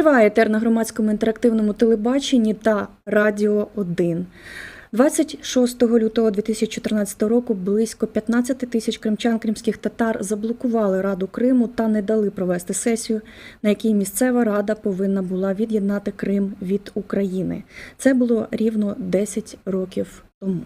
Триває етер на громадському інтерактивному телебаченні та Радіо 1. 26 лютого 2014 року близько 15 тисяч кримчан кримських татар заблокували Раду Криму та не дали провести сесію, на якій місцева рада повинна була від'єднати Крим від України. Це було рівно 10 років тому.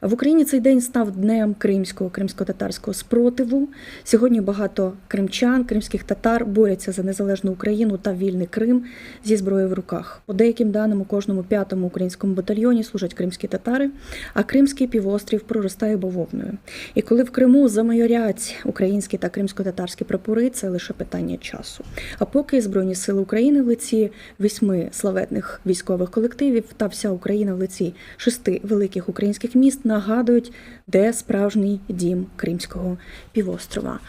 В Україні цей день став днем кримського кримсько-татарського спротиву. Сьогодні багато кримчан, кримських татар борються за незалежну Україну та вільний Крим зі зброєю в руках. По деяким даним, у кожному п'ятому українському батальйоні служать кримські татари, а Кримський півострів проростає бавовною. І коли в Криму замайорять українські та кримсько-татарські прапори, це лише питання часу. А поки Збройні сили України в лиці восьми славетних військових колективів та вся Україна в лиці шести великих українських міст нагадують, де справжній дім Кримського півострова.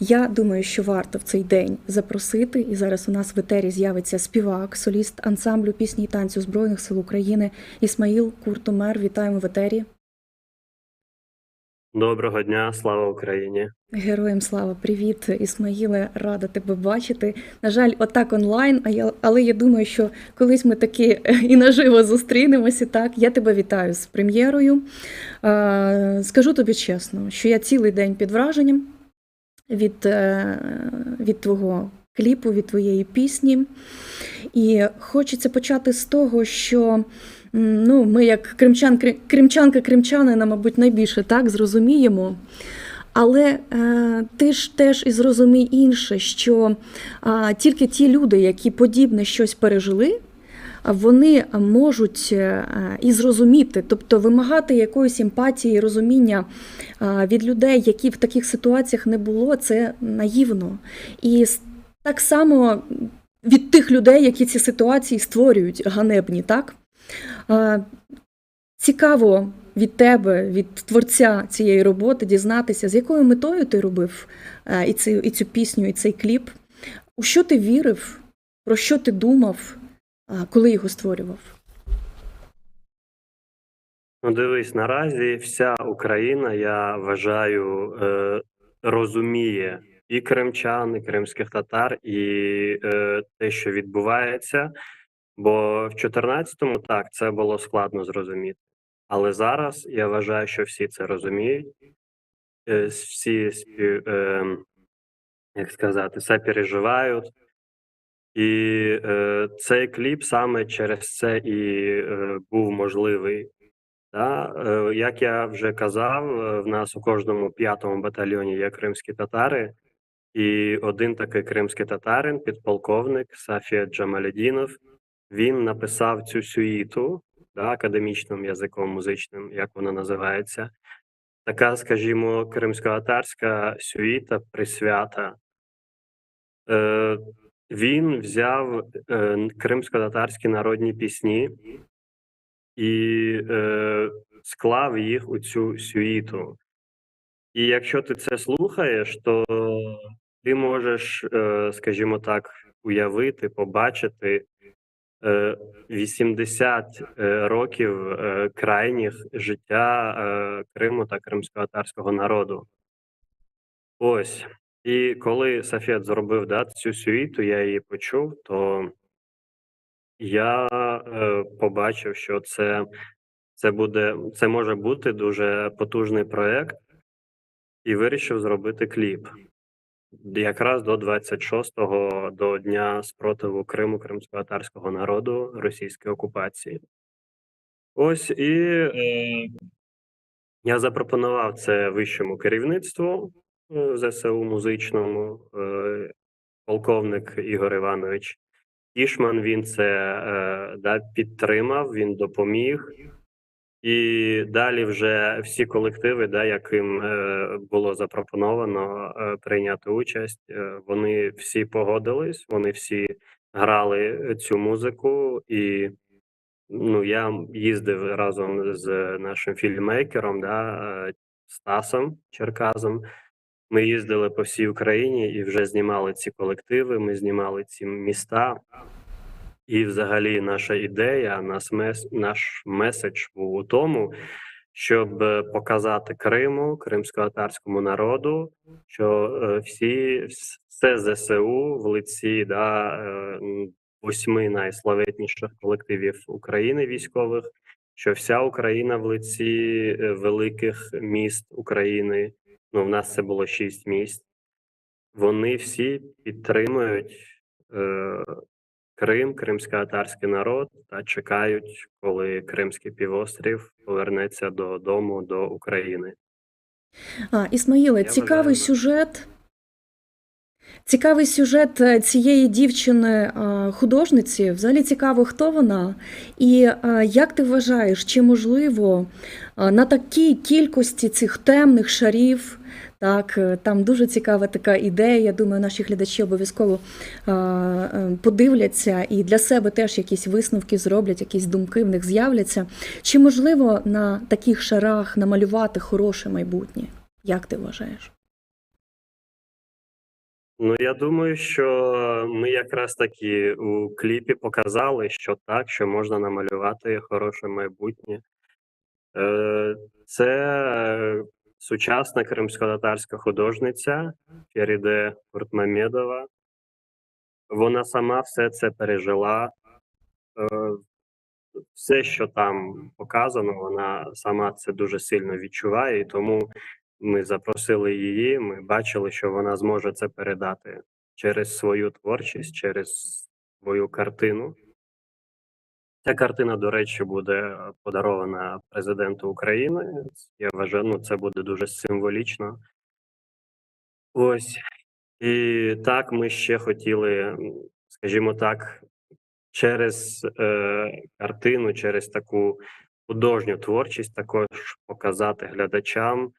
Я думаю, що варто в цей день запросити, і зараз у нас в етері з'явиться співак, соліст ансамблю пісні і танцю Збройних сил України Ісмаїл Куртомер. Вітаємо в етері. Доброго дня, слава Україні. Героям слава, привіт, Ісмаїле, рада тебе бачити. На жаль, отак онлайн, а я, але я думаю, що колись ми таки і наживо зустрінемося. Так, я тебе вітаю з прем'єрою. Е, Скажу тобі чесно, що я цілий день під враженням від, е, від твого кліпу, від твоєї пісні. І хочеться почати з того, що ну, ми, як кримчан, кримчанка, кримчанина, мабуть, найбільше так зрозуміємо. Але е, ти ж теж і зрозумій інше, що е, тільки ті люди, які подібне щось пережили, вони можуть е, і зрозуміти, тобто вимагати якоїсь емпатії, розуміння е, від людей, які в таких ситуаціях не було, це наївно. І так само від тих людей, які ці ситуації створюють ганебні, так? Цікаво від тебе, від творця цієї роботи, дізнатися, з якою метою ти робив е, і цю, і цю пісню, і цей кліп, у що ти вірив, про що ти думав, е, коли його створював. Ну, дивись, наразі вся Україна, я вважаю, е, розуміє і кримчан, і кримських татар, і те, що відбувається. Бо в 14-му так це було складно зрозуміти. Але зараз я вважаю, що всі це розуміють, е, всі е, як сказати, все переживають. І е, цей кліп саме через це і е, був можливий. Да? Е, як я вже казав, е, в нас у кожному п'ятому батальйоні є кримські татари, і один такий кримський татарин, підполковник Сафія Джамаледінов, він написав цю сюїту да, академічним язиком музичним, як вона називається. Така, скажімо, кримсько-татарська сюїта присвята. Е, він взяв е, кримсько-татарські народні пісні і е, склав їх у цю сюїту. І якщо ти це слухаєш, то ти можеш, е, скажімо так, уявити, побачити 80 е, років е, крайніх життя е, Криму та кримсько-татарського народу. Ось. І коли Сафет зробив да, цю сюїту, я її почув, то я е, побачив, що це, це буде, це може бути дуже потужний проєкт, і вирішив зробити кліп. Якраз до 26-го, до Дня спротиву Криму, кримсько-татарського народу російської окупації. Ось і е, я запропонував це вищому керівництву е, ЗСУ музичному, е, полковник Ігор Іванович Ішман. Він це е, да, підтримав, він допоміг. І далі вже всі колективи, да, яким е, було запропоновано е, прийняти участь, е, вони всі погодились, вони всі грали цю музику, і ну, я їздив разом з нашим фільммейкером, да, Стасом Черказом. Ми їздили по всій Україні і вже знімали ці колективи, ми знімали ці міста. І взагалі наша ідея, наш, мес, наш меседж був у тому, щоб е, показати Криму, кримсько-татарському народу, що е, всі все ЗСУ в лиці да, е, восьми найславетніших колективів України військових, що вся Україна в лиці великих міст України. Ну, в нас це було шість міст. Вони всі підтримують Крим, кримсько-татарський народ та чекають, коли Кримський півострів повернеться додому до України. А, Ісмаїле, цікавий вважаю, сюжет. Цікавий сюжет е, цієї дівчини е. Взагалі цікаво, хто вона, і е, як ти вважаєш, чи можливо на такій кількості цих темних шарів, так, там дуже цікава така ідея. Я думаю, наші глядачі обов'язково подивляться і для себе теж якісь висновки зроблять, якісь думки в них з'являться. Чи можливо на таких шарах намалювати хороше майбутнє? Як ти вважаєш? Ну, я думаю, що ми якраз таки у кліпі показали, що так, що можна намалювати хороше майбутнє. Е, Це е, сучасна кримсько-татарська художниця Феріде Куртмамедова. Вона сама все це пережила. Е, Все, що там показано, вона сама це дуже сильно відчуває, і тому ми запросили її. Ми бачили, що вона зможе це передати через свою творчість, через свою картину. Ця картина, до речі, буде подарована президенту України. Я вважаю, ну це буде дуже символічно. Ось. І так, ми ще хотіли, скажімо так, через е, картину, через таку художню творчість також показати глядачам,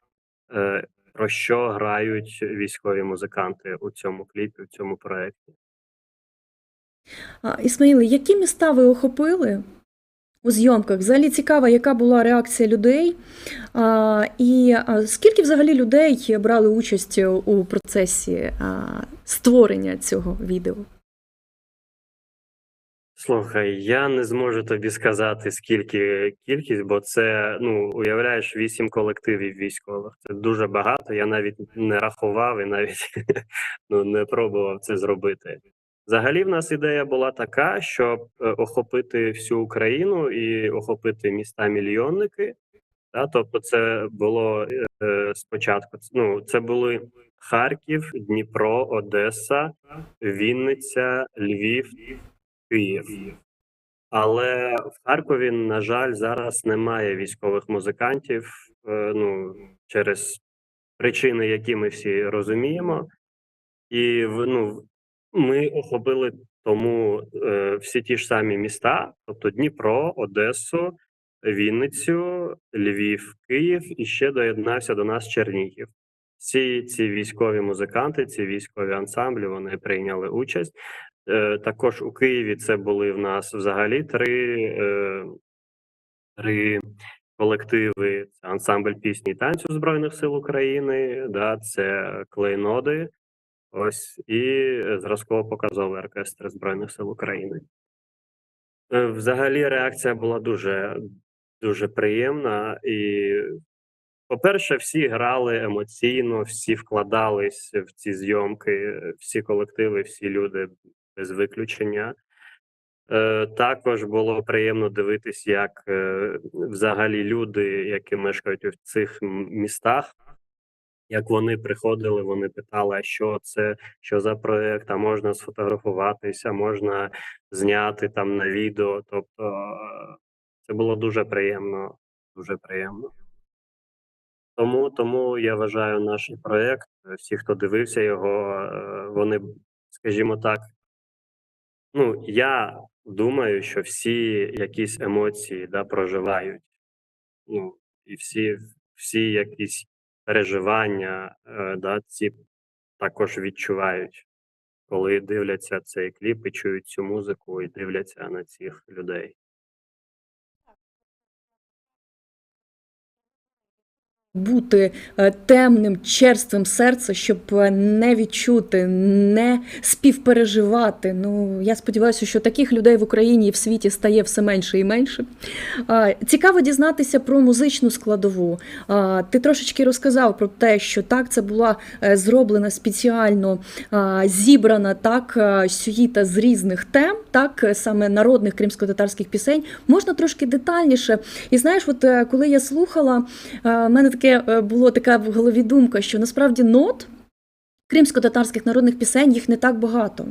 про що грають військові музиканти у цьому кліпі, у цьому проєкті. А, Ісмаїле, які міста ви охопили у зйомках? Взагалі цікаво, яка була реакція людей, і скільки взагалі людей брали участь у процесі створення цього відео? Слухай, я не зможу тобі сказати, скільки кількість, бо це, ну, уявляєш, вісім колективів військових. Це дуже багато. Я навіть не рахував і навіть ну, не пробував це зробити. Взагалі, в нас ідея була така, щоб е, охопити всю Україну і охопити міста-мільйонники. Та, тобто, це було е, спочатку. Ну, це були Харків, Дніпро, Одеса, Вінниця, Львів, Київ. Але в Харкові, на жаль, зараз немає військових музикантів. е, Ну, через причини, які ми всі розуміємо. І ну, ми охопили тому е, всі ті ж самі міста, тобто Дніпро, Одесу, Вінницю, Львів, Київ і ще доєднався до нас Чернігів. Всі ці військові музиканти, ці військові ансамблі, вони прийняли участь. Е, Також у Києві це були в нас взагалі три, е, три колективи: це ансамбль пісні і танцю Збройних сил України, да, це клейноди, ось і зразково-показовий оркестр Збройних сил України. Е, Взагалі реакція була дуже, дуже приємна. І, по-перше, всі грали емоційно, всі вкладались в ці зйомки, всі колективи, всі люди без виключення. Е, Також було приємно дивитись, як е, взагалі люди, які мешкають в цих містах, як вони приходили, вони питали, що це, що за проект, а можна сфотографуватися, можна зняти там на відео. Тобто е, це було дуже приємно, дуже приємно. Тому, тому я вважаю наш проект, е, всі, хто дивився його, вони, скажімо так, ну, я думаю, що всі якісь емоції да, проживають. Ну, і всі, всі якісь переживання е, да, ці також відчувають, коли дивляться цей кліп і чують цю музику, і дивляться на цих людей. Бути е, темним, черствим серцем, щоб е, не відчути, не співпереживати. Ну, я сподіваюся, що таких людей в Україні і в світі стає все менше і менше. Цікаво дізнатися про музичну складову. Ти трошечки розказав про те, що так, це була е, зроблена спеціально зібрана так сюїта з різних тем, так саме народних кримсько-татарських пісень. Можна трошки детальніше. І знаєш, от коли я слухала, в мене таке е, було така в голові думка, що насправді нот. Кримсько-татарських народних пісень їх не так багато.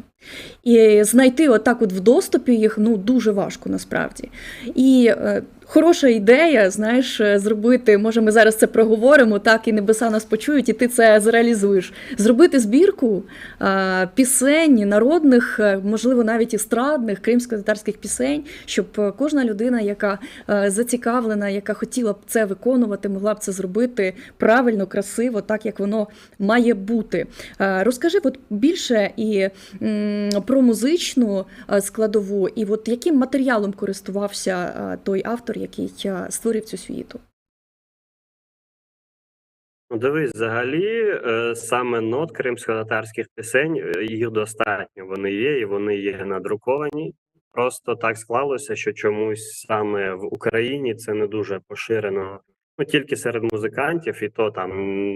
І знайти отак от в доступі їх ну, дуже важко насправді. І е, хороша ідея, знаєш, е, зробити, може, ми зараз це проговоримо, так, і небеса нас почують, і ти це зреалізуєш. Зробити збірку е, пісень народних, е, можливо, навіть естрадних кримсько-татарських пісень, щоб е, кожна людина, яка зацікавлена, яка хотіла б це виконувати, могла б це зробити правильно, красиво, так як воно має бути. Е, Розкажи от більше і м, про музичну складову, і от яким матеріалом користувався той автор, який е, створив цю світу. Ну, дивись, взагалі, е, саме нот кримсько-татарських пісень е, їх достатньо. Вони є і вони є надруковані. Просто так склалося, що чомусь саме в Україні це не дуже поширено. Ну тільки серед музикантів, і то там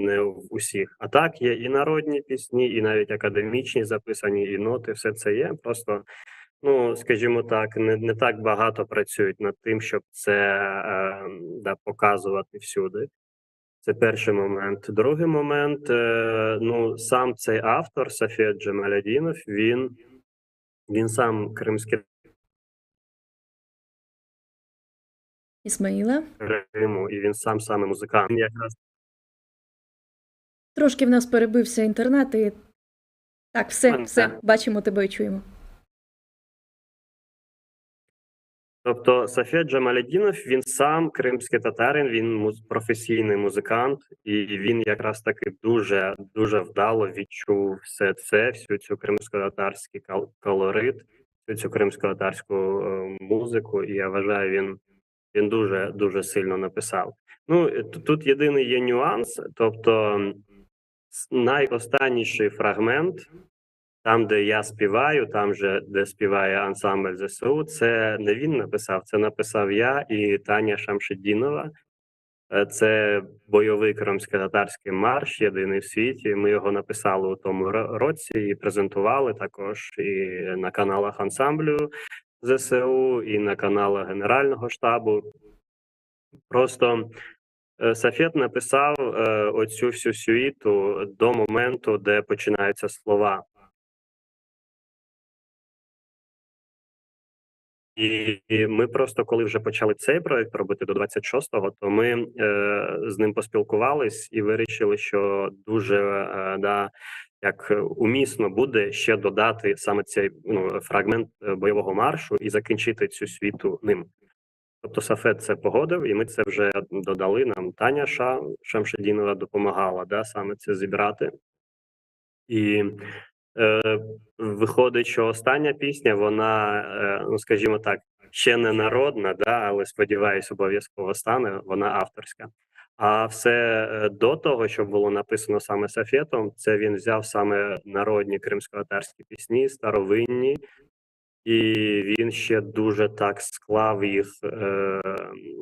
не в усіх. А так є і народні пісні, і навіть академічні записані, і ноти. Все це є. Просто ну скажімо так, не, не так багато працюють над тим, щоб це е, да, показувати всюди. Це перший момент. Другий момент, е, ну сам цей автор Сафет Джемалядінов, він, він сам кримський Ісмаїле, Криму, і він сам саме музикант. Він якраз трошки в нас перебився інтернет, і так, все, все, бачимо тебе і чуємо. Тобто Сафет Джамалядінов, він сам кримський татарин, він професійний музикант, і він якраз таки дуже дуже вдало відчув все це, всю цю кримсько-татарський колорит, всю цю кримсько-татарську е, музику. І я вважаю, він, він дуже дуже сильно написав. Ну е, тут єдиний є нюанс, тобто найостанніший фрагмент. Там, де я співаю, там же, де співає ансамбль ЗСУ, це не він написав, це написав я і Таня Шамшидінова. Е, Це бойовий кримсько-татарський марш, єдиний в світі. Ми його написали у тому році і презентували також і на каналах ансамблю ЗСУ, і на каналах Генерального штабу. Просто е, Сафет написав е, оцю всю сюїту до моменту, де починаються слова. І, ми просто, коли вже почали цей проект робити до 26-го, то ми е, з ним поспілкувались і вирішили, що дуже е, да, як умісно буде ще додати саме цей ну, фрагмент е, бойового маршу і закінчити цю світу ним. Тобто Сафет це погодив, і ми це вже додали. Нам Таня Ша, Шамшидінова допомагала да, саме це зібрати. І виходить, що остання пісня, вона, е, ну скажімо так, ще не народна, да, але сподіваюсь, обов'язково стане. Вона авторська. А все е, до того, що було написано саме Сафетом, це він взяв саме народні кримсько-татарські пісні, старовинні, і він ще дуже так склав їх, е,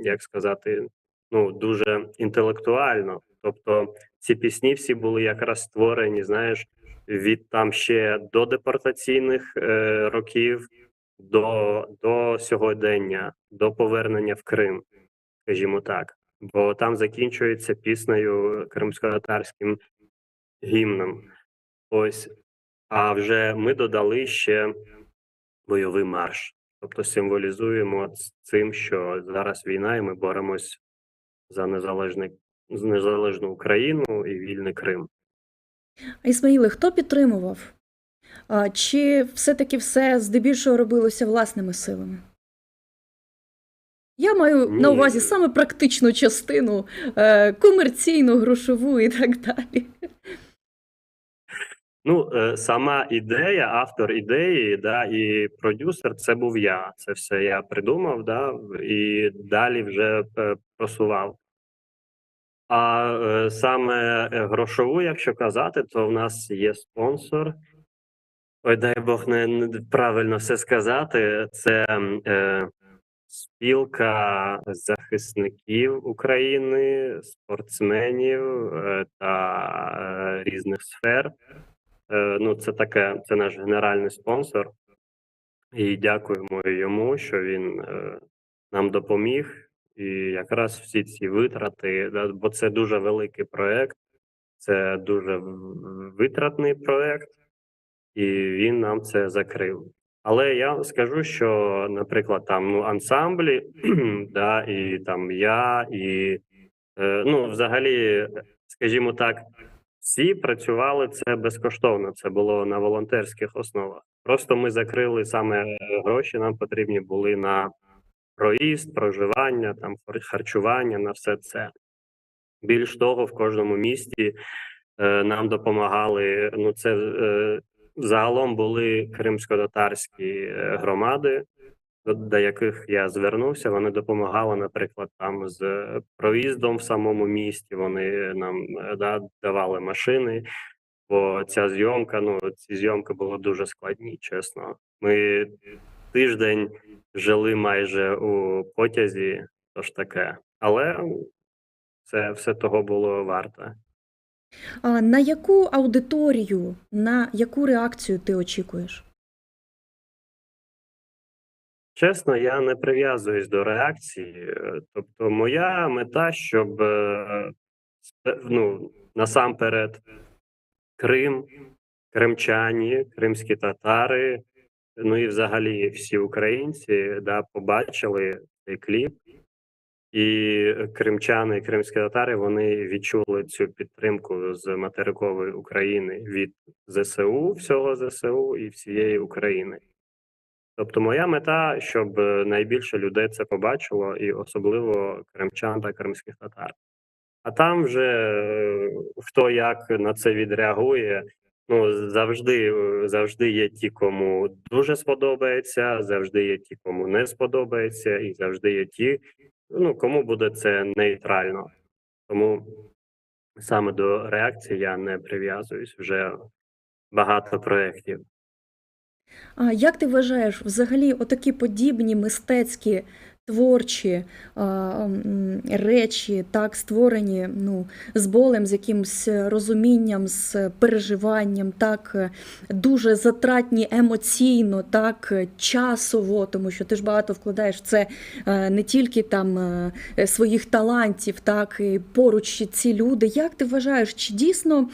як сказати, ну дуже інтелектуально. Тобто ці пісні всі були якраз створені, знаєш, від там ще до депортаційних е, років до, до сьогодення, до повернення в Крим, скажімо так. Бо там закінчується піснею кримсько-татарським гімном. Ось, а вже ми додали ще бойовий марш. Тобто символізуємо з цим, що зараз війна, і ми боремось за незалежний, за незалежну Україну і вільний Крим. А Ісмаїле, хто підтримував? Чи все-таки все здебільшого робилося власними силами? Я маю на увазі саме практичну частину, е, комерційну, грошову і так далі. Ну, е, сама ідея, автор ідеї, да, і продюсер це був я. Це все я придумав, да, і далі вже е, просував. А е, саме е, грошову, якщо казати, то в нас є спонсор. Ой, дай Бог не, правильно все сказати. Це е, спілка захисників України, спортсменів е, та е, різних сфер. Е, ну, це таке, це наш генеральний спонсор. І дякуємо йому, що він е, нам допоміг. І якраз всі ці витрати, бо це дуже великий проект, це дуже витратний проект, і він нам це закрив. Але я скажу, що, наприклад, там ну, ансамблі, да, і там я, і е, ну, взагалі, скажімо так, всі працювали це безкоштовно. Це було на волонтерських основах. Просто ми закрили саме е, гроші. Нам потрібні були на проїзд, проживання, там харчування, на все це. Більш того, в кожному місті е, нам допомагали. Ну, це е, загалом були кримсько-татарські е, громади, до, яких я звернувся. Вони допомагали, наприклад, там з е, проїздом в самому місті. Вони нам е, да, давали машини. Бо ця зйомка, ну ці зйомки були дуже складні, чесно. Ми тиждень жили майже у потязі, тож таке. Але це все того було варто. А на яку аудиторію, на яку реакцію ти очікуєш? Чесно, я не прив'язуюсь до реакції. Тобто, моя мета, щоб е, ну, насамперед Крим, кримчані, кримські татари, ну і взагалі всі українці да, побачили цей кліп. І кримчани і кримські татари вони відчули цю підтримку з материкової України від ЗСУ, всього ЗСУ і всієї України. Тобто, моя мета, щоб найбільше людей це побачило, і особливо кримчан та кримських татар. А там вже е, хто як на це відреагує. Ну завжди, завжди є ті, кому дуже сподобається, завжди є ті, кому не сподобається, і завжди є ті, ну кому буде це нейтрально. Тому саме до реакції я не прив'язуюсь вже багато проєктів. А як ти вважаєш, взагалі, отакі подібні мистецькі, творчі а, речі, так, створені ну, з болем, з якимось розумінням, з переживанням, так, е, дуже затратні емоційно, так, е, часово, тому що ти ж багато вкладаєш в це е, не тільки там е, своїх талантів, так, і поруч ці люди. Як ти вважаєш, чи дійсно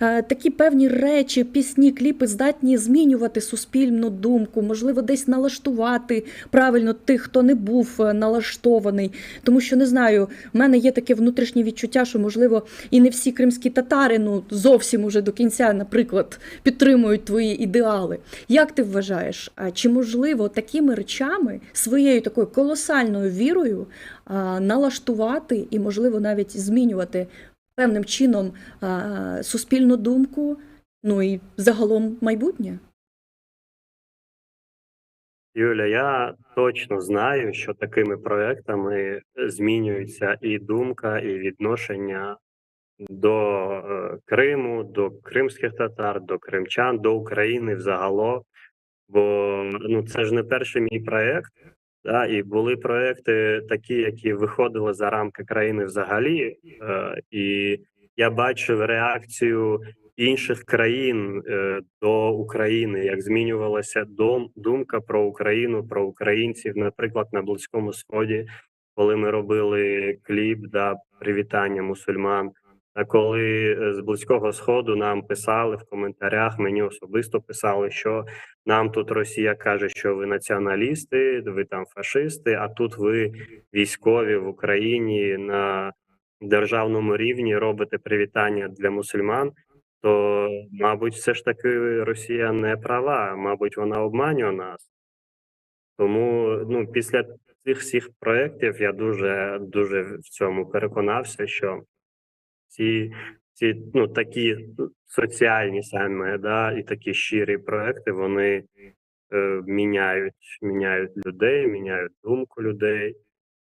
е, такі певні речі, пісні, кліпи здатні змінювати суспільну думку, можливо, десь налаштувати правильно тих, хто не був е, налаштований. Тому що не знаю, в мене є таке внутрішнє відчуття, що можливо і не всі кримські татари ну зовсім уже до кінця, наприклад, підтримують твої ідеали. Як ти вважаєш, чи можливо такими речами, своєю такою колосальною вірою налаштувати і, можливо, навіть змінювати певним чином суспільну думку, ну і загалом майбутнє? Юля, я точно знаю, що такими проектами змінюється і думка, і відношення до е, Криму, до кримських татар, до кримчан, до України взагало. Бо ну це ж не перший мій проект. Да, і були проекти такі, які виходили за рамки країни взагалі. Е, і я бачив реакцію інших країн е, до України, як змінювалася думка про Україну, про українців, наприклад, на Близькому Сході, коли ми робили кліп да, привітання мусульман. А коли е, з близького сходу нам писали в коментарях, мені особисто писали, що нам тут Росія каже, що ви націоналісти, ви там фашисти, а тут ви військові в Україні на державному рівні робите привітання для мусульман. То, мабуть, все ж таки Росія не права, мабуть, вона обманює нас. Тому ну, після цих всіх проєктів я дуже дуже в цьому переконався, що ці, ці ну, такі соціальні саме, да, і такі щирі проекти, вони е, міняють, міняють людей, міняють думку людей.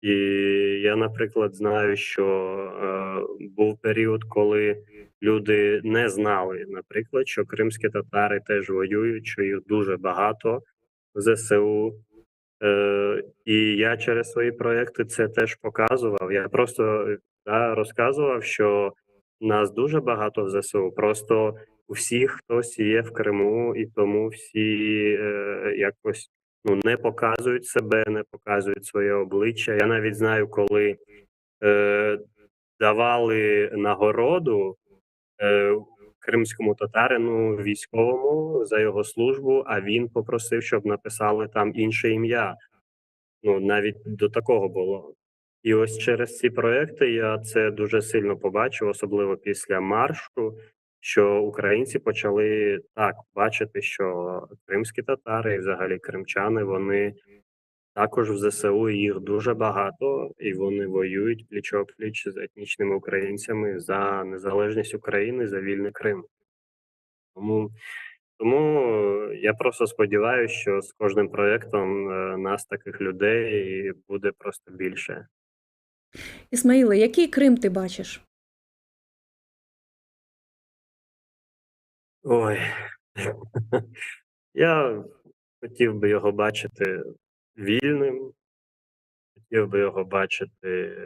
І я, наприклад, знаю, що е, був період, коли люди не знали, наприклад, що кримські татари теж воюють, що їх дуже багато в ЗСУ. Е, і я через свої проекти це теж показував. Я просто да, розказував, що нас дуже багато в ЗСУ. Просто у всіх хтось є в Криму, і тому всі е, якось ну, не показують себе, не показують своє обличчя. Я навіть знаю, коли е, давали нагороду е, кримському татарину військовому за його службу, а він попросив, щоб написали там інше ім'я. Ну, навіть до такого було. І ось через ці проекти я це дуже сильно побачив, особливо після маршу, що українці почали так бачити, що кримські татари і взагалі кримчани вони також в ЗСУ їх дуже багато, і вони воюють пліч-опліч з етнічними українцями за незалежність України, за вільний Крим. Тому, тому е, я просто сподіваюся, що з кожним проєктом е, нас таких людей буде просто більше. Ісмаїле, який Крим ти бачиш? Ой, я хотів би його бачити вільним, хотів би його бачити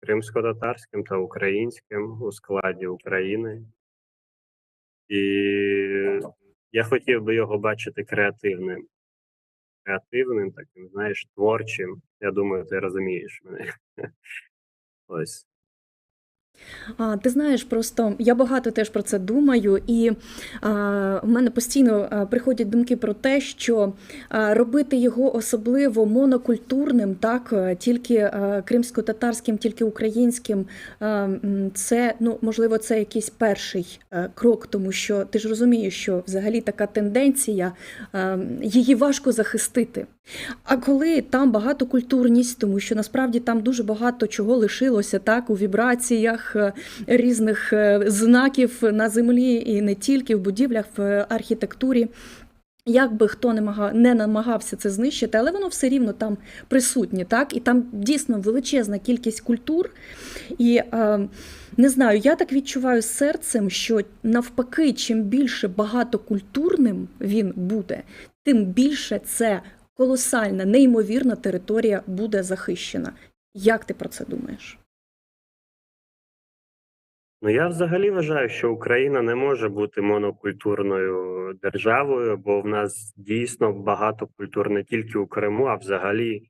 кримсько-татарським та українським у складі України. І я хотів би його бачити креативним. Креативним, таким, знаєш, творчим. Я думаю, ти розумієш мене. Ось. А, ти знаєш, просто я багато теж про це думаю, і а, в мене постійно приходять думки про те, що робити його особливо монокультурним, так е, тільки а, кримсько-татарським, тільки українським, а, це ну можливо це якийсь перший е, крок, тому що ти ж розумієш, що взагалі така тенденція, її важко захистити. А коли там багатокультурність, тому що насправді там дуже багато чого лишилося так у вібраціях е, різних е, знаків на землі і не тільки в будівлях, в е, архітектурі. Як би хто не не намагався це знищити, але воно все рівно там присутнє, так? І там дійсно величезна кількість культур. І е, не знаю, я так відчуваю серцем, що навпаки, чим більше багатокультурним він буде, тим більше це колосальна, неймовірна територія буде захищена. Як ти про це думаєш? Ну, я взагалі вважаю, що Україна не може бути монокультурною державою, бо в нас дійсно багато культур не тільки у Криму, а взагалі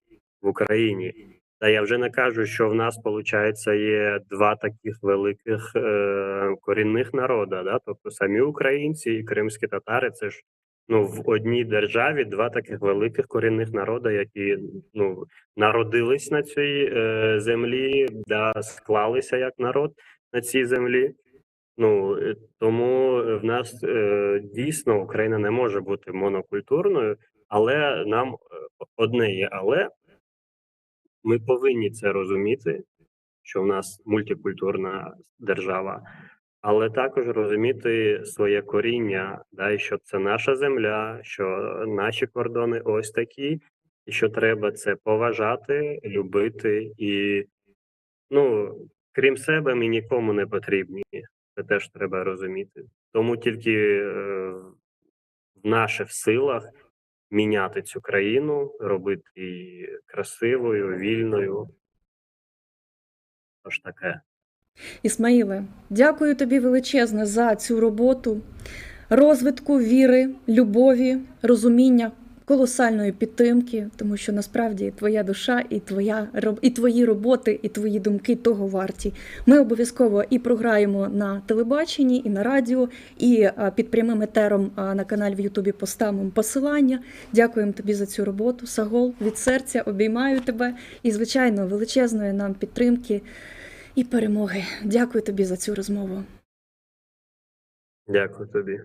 в Україні. Та я вже не кажу, що в нас, виходить, є два таких великих е, корінних народа. Да? Тобто самі українці і кримські татари це ж ну, в одній державі два таких великих корінних народа, які ну, народились на цій е, землі, да, склалися як народ на цій землі. Ну е, тому в нас е, дійсно Україна не може бути монокультурною, але нам е, одне є, але ми повинні це розуміти, що в нас мультикультурна держава, але також розуміти своє коріння, да, і що це наша земля, що наші кордони ось такі, і що треба це поважати, любити і ну, крім себе, ми нікому не потрібні. Це теж треба розуміти. Тому тільки е, в наших силах міняти цю країну, робити її красивою, вільною. Тож таке. Ісмаїле, дякую тобі величезне за цю роботу, розвитку віри, любові, розуміння, колосальної підтримки, тому що насправді твоя душа і твоя і твої роботи, і твої думки того варті. Ми обов'язково і програємо на телебаченні, і на радіо, і під прямим етером на каналі в Ютубі поставимо посилання. Дякуємо тобі за цю роботу. Сагол від серця обіймаю тебе і, звичайно, величезної нам підтримки і перемоги. Дякую тобі за цю розмову. Дякую тобі.